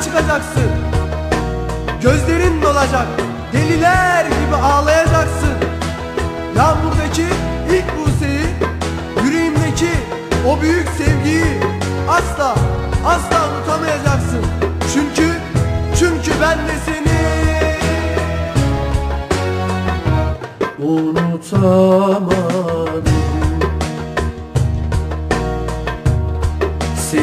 çıkacaksın. Gözlerin dolacak Deliler gibi ağlayacaksın. Yağmurdaki ilk buseyi Yüreğimdeki o büyük sevgiyi Asla asla unutamayacaksın. Çünkü çünkü ben de seni unutamadım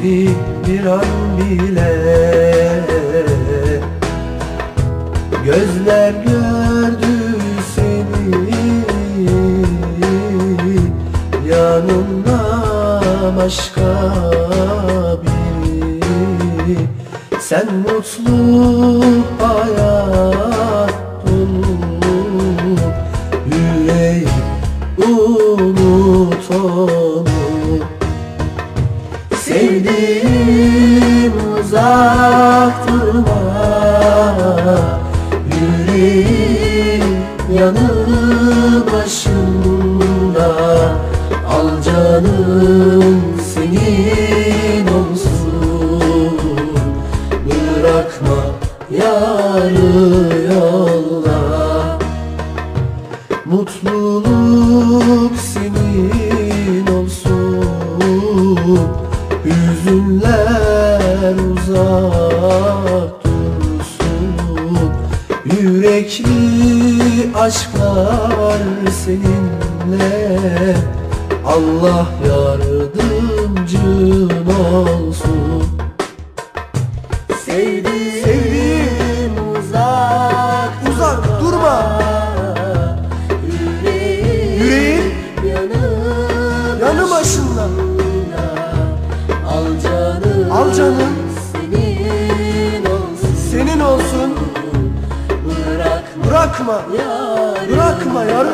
Seni bir an bile Gözler gördü seni. Yanımda başka biri. Sen mutlu hayat Bırakma yarı yolda Mutluluk senin olsun Hüzünler uzak dursun. Yürekli aşklar seninle Allah yardımcın olsun Sevdiğim, Sevdiğim, uzak uzak durma. Yüreğim, Yüreğin yanı, yanı başında Al canım, Al canım. senin olsun. Senin olsun. Bırakma Bırakma yarı Bırakma yarı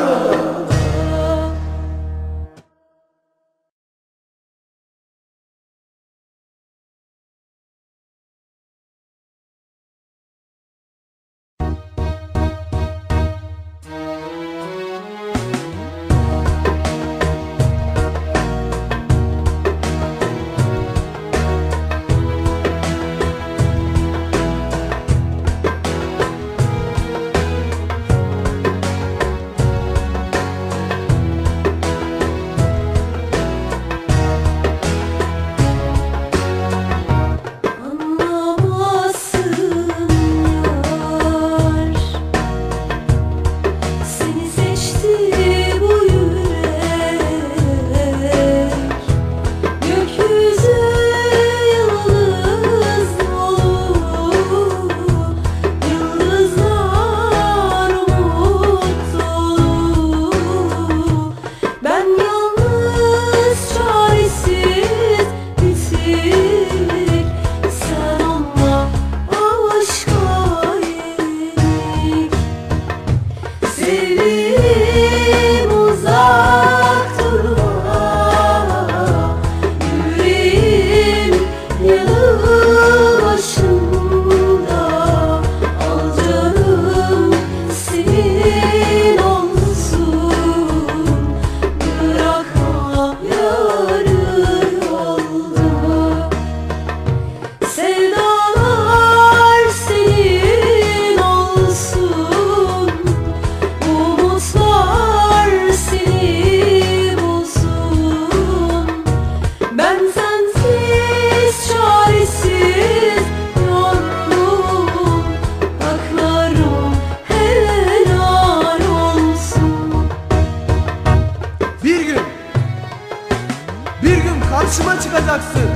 karşıma çıkacaksın.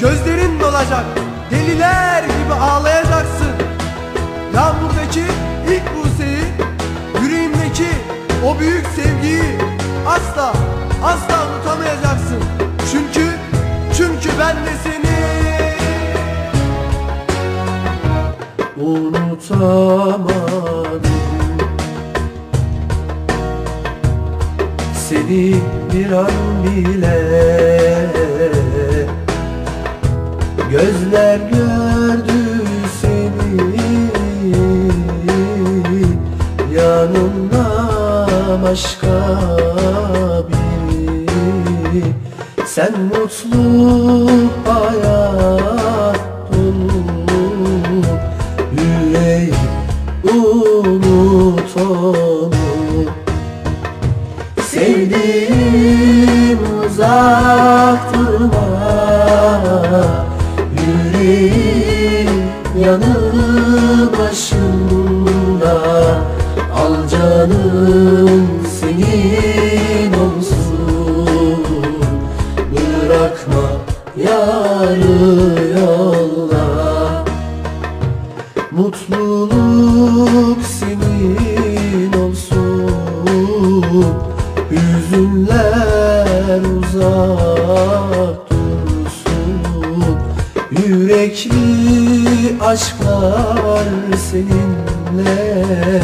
Gözlerin dolacak. Deliler gibi ağlayacaksın. Yağmurdaki ilk buseyi Yüreğimdeki o büyük sevgiyi Asla asla unutamayacaksın. Çünkü çünkü ben de seni unutamadım Seni bir an bile Gözler gördü seni. Yanımda başka biri. Sen mutlu hayat durma Yüreğim yanı başında. Al canım senin olsun. Bırakma yarı yolla Yürekli aşklar seninle.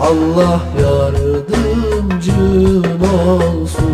Allah yardımcın olsun